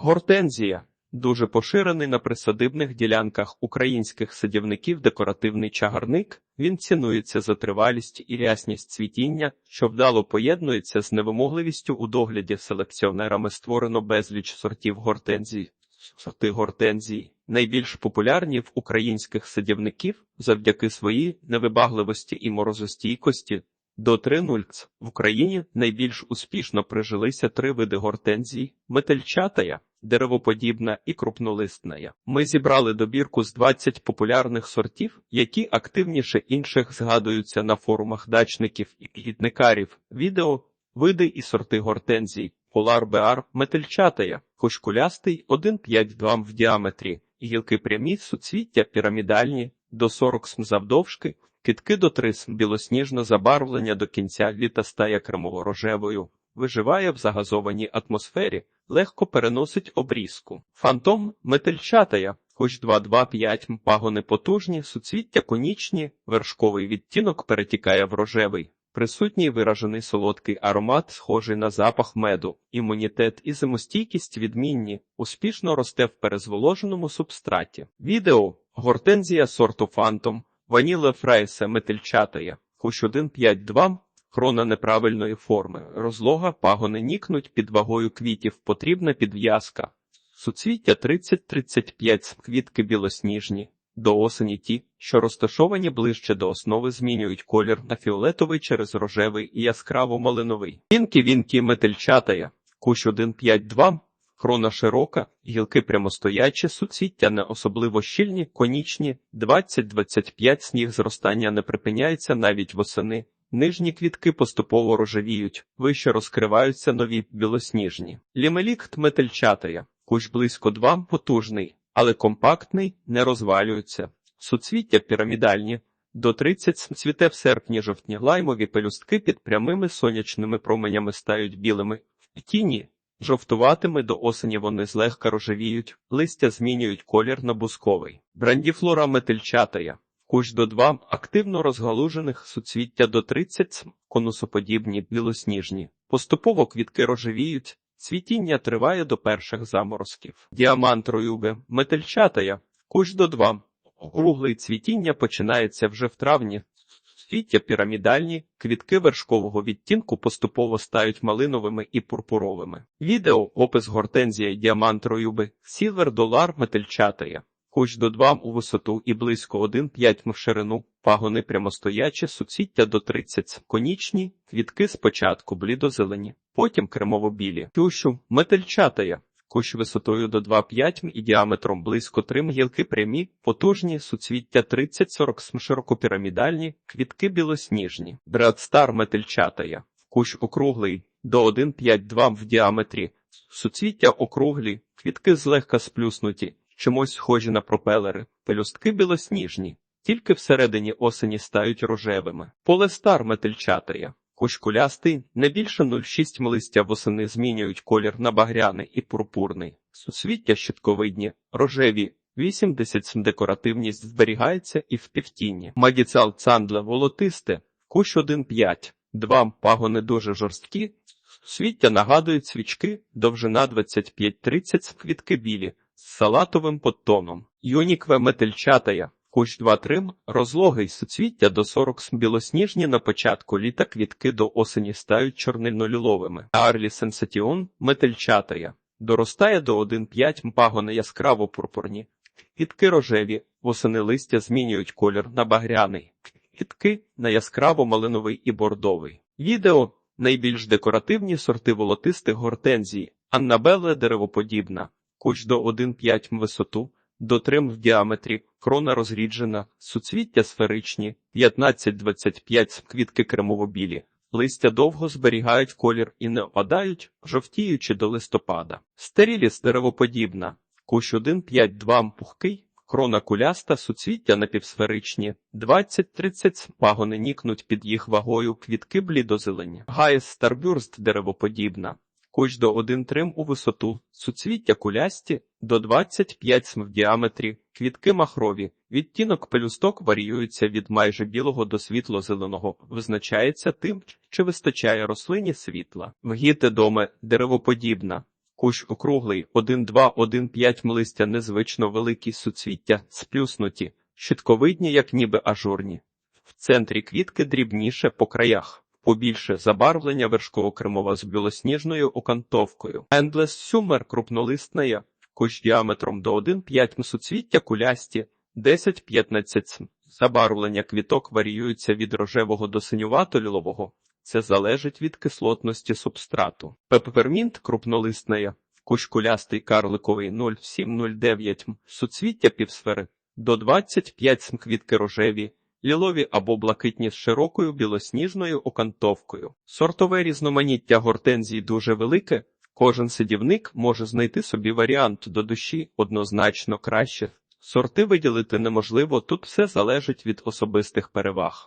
Гортензія дуже поширений на присадибних ділянках українських садівників декоративний чагарник. Він цінується за тривалість і рясність цвітіння, що вдало поєднується з невимогливістю у догляді селекціонерами створено безліч сортів гортензій. Сорти гортензії найбільш популярні в українських садівників завдяки своїй невибагливості і морозостійкості. До 3.0 в Україні найбільш успішно прижилися три види гортензій: метельчатая, деревоподібна і крупнолистная. Ми зібрали добірку з 20 популярних сортів, які активніше інших згадуються на форумах дачників і гідникарів. Відео, види і сорти гортензій. Полар Беар метельчатая, кушкулястий 1,5-2 в діаметрі, гілки прямі, суцвіття пірамідальні, до 40 см завдовжки, китки до 3 см білосніжно забарвлення до кінця літа стає кремово-рожевою, виживає в загазованій атмосфері, легко переносить обрізку. Фантом метельчатая, хоч 2-2-5 пагони потужні, суцвіття конічні, вершковий відтінок перетікає в рожевий. Присутній виражений солодкий аромат, схожий на запах меду, імунітет і зимостійкість відмінні, успішно росте в перезволоженому субстраті. Відео гортензія сорту фантом, ваніле фрейсе метельчатая, кущ 1,5-2, крона неправильної форми, розлога, пагони нікнуть під вагою квітів, потрібна підв'язка. Суцвіття 30-35, квітки білосніжні. До осені ті, що розташовані ближче до основи, змінюють колір на фіолетовий через рожевий і яскраво малиновий. Вінки вінки метельчатая, кущ 1,5-2, крона широка, гілки прямостоячі, суцвіття не особливо щільні, конічні, 20-25 сніг зростання не припиняється навіть восени. Нижні квітки поступово рожевіють, вище розкриваються нові білосніжні. Лімелікт метельчатая, кущ близько 2, потужний але компактний, не розвалюється. Суцвіття пірамідальні. До 30 цвіте в серпні-жовтні лаймові пелюстки під прямими сонячними променями стають білими. В тіні жовтуватими до осені вони злегка рожевіють, листя змінюють колір на бусковий. Брандіфлора метельчатая. Кущ до 2 активно розгалужених суцвіття до 30 конусоподібні, білосніжні. Поступово квітки рожевіють, Цвітіння триває до перших заморозків. Діамант роюбе, метельчатая, кущ до два. Круглий цвітіння починається вже в травні. Свіття пірамідальні, квітки вершкового відтінку поступово стають малиновими і пурпуровими. Відео опис гортензія діамант роюби, сілвер долар метельчатая. Кущ до 2 у висоту і близько 1,5 в ширину, пагони прямостоячі, суцвіття до 30, конічні, квітки спочатку блідозелені, потім кремово-білі, тющу, метельчатая, кущ висотою до 2,5 і діаметром близько 3 гілки прямі, потужні, суцвіття 30-40 см широкопірамідальні, квітки білосніжні, брадстар метельчатая, кущ округлий, до 1,5-2 в діаметрі, суцвіття округлі, квітки злегка сплюснуті, чимось схожі на пропелери, пелюстки білосніжні, тільки всередині осені стають рожевими. Полестар метельчатая, кущ кулястий, не більше 0,6 листя восени змінюють колір на багряний і пурпурний, суцвіття щитковидні, рожеві. 80 декоративність зберігається і в півтінні. Магіцал цандле волотисте, кущ 1,5, два пагони дуже жорсткі, свіття нагадують свічки, довжина 25-30 квітки білі, з салатовим подтоном. Юнікве метельчатая, кущ 2 трим, розлогий суцвіття до 40 см білосніжні на початку літа квітки до осені стають чорнильно-ліловими. Арлі сенсатіон метельчатая, доростає до 1,5 пагони яскраво пурпурні. Квітки рожеві, восени листя змінюють колір на багряний. Квітки на яскраво малиновий і бордовий. Відео найбільш декоративні сорти волотистих гортензій, Аннабеле деревоподібна кущ до 1,5 м висоту, до 3 м в діаметрі, крона розріджена, суцвіття сферичні, 15-25 квітки кремово-білі. Листя довго зберігають колір і не опадають, жовтіючи до листопада. Стеріліс деревоподібна, кущ 1,5-2 пухкий, крона куляста, суцвіття напівсферичні, 20-30 пагони нікнуть під їх вагою, квітки блідозелені. Гаєс старбюрст деревоподібна, кущ до 1 трим у висоту, суцвіття кулясті до 25 см в діаметрі, квітки махрові, відтінок пелюсток варіюється від майже білого до світло-зеленого, визначається тим, чи вистачає рослині світла. Вгіте доме деревоподібна. Кущ округлий, 1-2-1-5 листя незвично великі суцвіття, сплюснуті, щитковидні, як ніби ажурні. В центрі квітки дрібніше по краях, побільше забарвлення вершково-кремова з білосніжною окантовкою. Endless Summer крупнолистная, кущ діаметром до 1,5 м суцвіття кулясті, 10-15 см. Забарвлення квіток варіюються від рожевого до синювато-лілового. Це залежить від кислотності субстрату. Пепермінт крупнолисная, кущ кулястий карликовий 0,7-0,9 м, суцвіття півсфери, до 25 см квітки рожеві, лілові або блакитні з широкою білосніжною окантовкою. Сортове різноманіття гортензій дуже велике, кожен садівник може знайти собі варіант до душі однозначно краще. Сорти виділити неможливо, тут все залежить від особистих переваг.